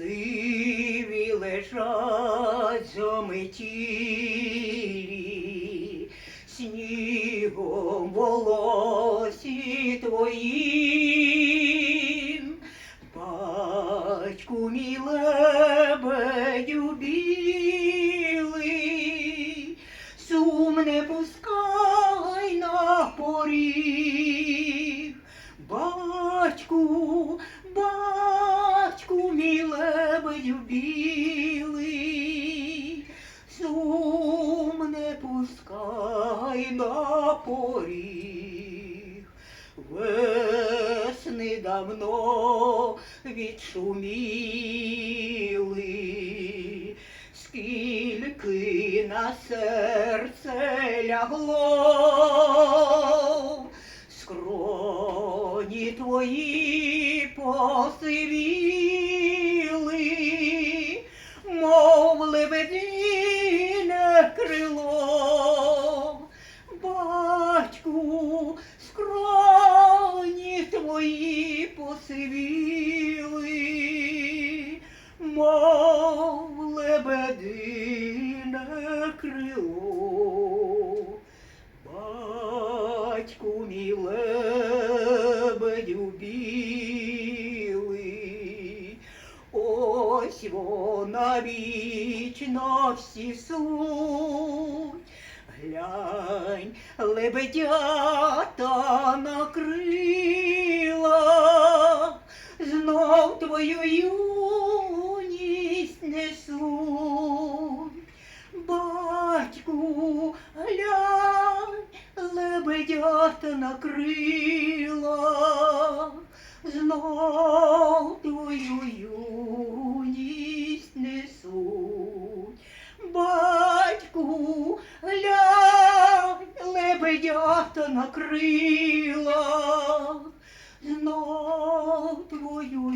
сиві лежать заметілі, снігом волосі твоїм, батьку мій лебедю пускай на поріг, батьку, білий, сум не пускай на поріг. Весни давно відшуміли, скільки на серце лягло, скроні твої посивіли, посивіли, мов лебедине крило. Батьку мій лебедю білий, ось вона вічно всі суть. Глянь, лебедята на крилах, знов твою юність несуть. Батьку, глянь, лебедята на крилах, знов твою юність несуть. Батьку, глянь, лебедята на крилах, знов твою